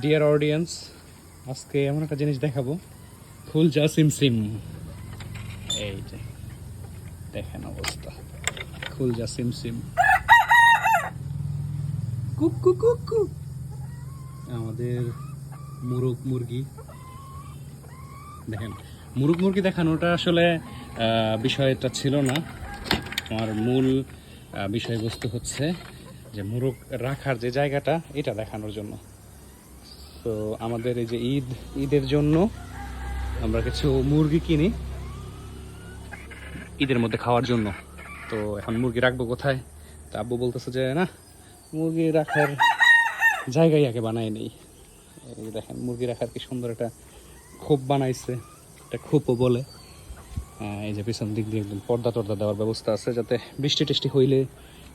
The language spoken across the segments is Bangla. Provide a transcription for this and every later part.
ডিয়ার অডিয়েন্স আজকে এমন একটা জিনিস দেখাবো। ফুল যা সিম এই যে, দেখেন অবস্থা। ফুল যা সিম কুক কুক আমাদের মুরগ মুরগি। দেখেন, মুরগ মুরগি দেখানোটা আসলে বিষয়টা ছিল না। আমার মূল বিষয়বস্তু হচ্ছে যে মুরগ রাখার যে জায়গাটা, এটা দেখানোর জন্য। তো আমাদের এই যে ঈদ, ঈদের জন্য আমরা কিছু মুরগি কিনি ঈদের মধ্যে খাওয়ার জন্য। তো এখন মুরগি রাখব কোথায়? তা আব্বু বলতেছে যে, না, মুরগি রাখার জায়গায় আগে বানাই নেই। দেখেন, মুরগি রাখার কি সুন্দর একটা খোপ বানাইছে, একটা খোপও বলে। এই যে পিছন দিক দিয়ে একদম পর্দা টর্দা দেওয়ার ব্যবস্থা আছে যাতে বৃষ্টি টিষ্টি হইলে,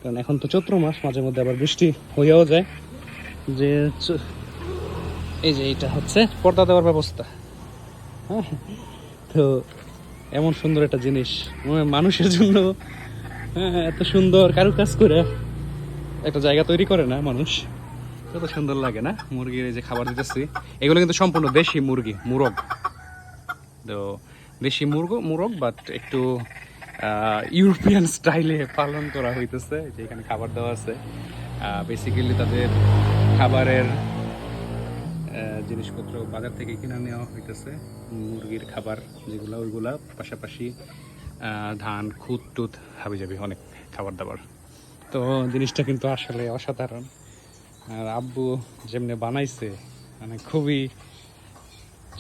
কারণ এখন তো চৈত্র মাস, মাঝে মধ্যে আবার বৃষ্টি হইয়াও যায়। যে এই যে এটা হচ্ছে পর্দা দেওয়ার ব্যবস্থা। হ্যাঁ? তো এমন সুন্দর একটা জিনিস। মানে মানুষের জন্য হ্যাঁ, এত সুন্দর কারুকাজ করে একটা জায়গা তৈরি করে না মানুষ। কত সুন্দর লাগে না মুরগির এই যে খাবার দিতেছি। এগুলো কিন্তু সম্পূর্ণ দেশি মুরগি মুরগ। তো দেশি মুরগ মুরগ বাট একটু ইউরোপিয়ান স্টাইলে পালন করা হইতেছে যে এখানে খাবার দেওয়া আছে। বেসিক্যালি তাদের খাবারের জিনিসপত্র বাজার থেকে কিনে নেওয়া হইতেছে। মুরগির খাবার যেগুলো, ওইগুলা। পাশাপাশি ধান, খুদ টুত হাবি যাবি অনেক খাবার দাবার তো জিনিসটা কিন্তু আসলে অসাধারণ। আর আব্বু যেমনি বানাইছে মানে খুবই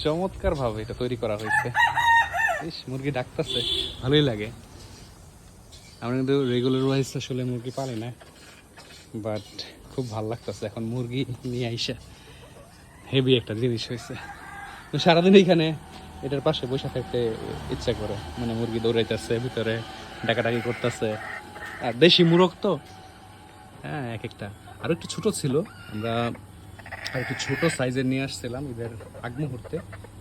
চমৎকারভাবে এটা তৈরি করা হয়েছে। ইস, মুরগি ডাকতেছে। ভালোই লাগে। আমরা কিন্তু রেগুলার ওয়াইজ আসলে মুরগি পালি না বাট খুব ভালো লাগতেছে। এখন মুরগি নিয়ে আইসা হেভি একটা জিনিস হয়েছে। সারাদিন এখানে এটার পাশে বসে থাকতে ইচ্ছা করে। মানে মুরগি দৌড়াইতেছে, ভিতরে ডাকাডাকি করতেছে। আর দেশি মুরগ তো? হ্যাঁ এক একটা। আর একটু ছোট ছিল। আমরা আর একটু ছোট সাইজের নিয়ে আসছিলাম ঈদের আগ মুহূর্তে।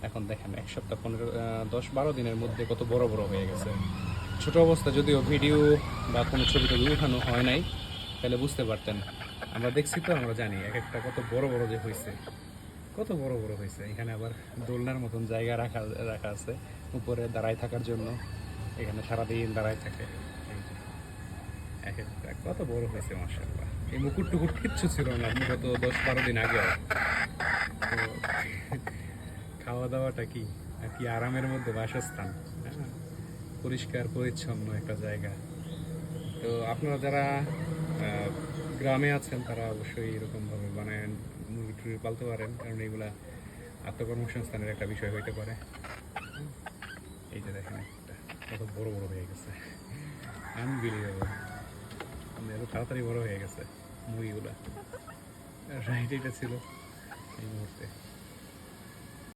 এখন দেখেন, এক সপ্তাহ পনেরো দশ বারো দিনের মধ্যে কত বড় বড় হয়ে গেছে। ছোট অবস্থা যদিও ভিডিও বা কোনো ছবি টবি উঠানো হয় নাই, তাহলে বুঝতে পারতেন। আমরা দেখছি তো, আমরা জানি, এক একটা কত বড় বড় যে হয়েছে। কত বড় বড় হয়েছে? এখানে আবার দোলনার মতন জায়গা রাখা রাখা আছে। উপরে দাঁড়ায় থাকার জন্য। এখানে সারাদিন দাঁড়ায় থাকে। কত বড় হয়েছে মাসাল্লাহ এই মুকুট টুকুট কিচ্ছু ছিল না গত দশ বারো দিন আগে। তো খাওয়া দাওয়াটা কি, আর কি আরামের মধ্যে বাসস্থান হ্যাঁ? পরিষ্কার, পরিচ্ছন্ন একটা জায়গা। তো আপনারা যারা গ্রামে আছেন, তারা অবশ্যই এরকমভাবে বানায় মুরগি পালতে পারেন, কারণ এগুলা আত্মকর্মসংস্থানের একটা বিষয় হইতে পারে। হুম। এই যে দেখেন একটা, কত বড় বড় হয়ে গেছে। আনবিলিভেবল এত তাড়াতাড়ি বড় হয়ে গেছে মুরগিগুলা রাইট এটা ছিল এই মুহূর্তে।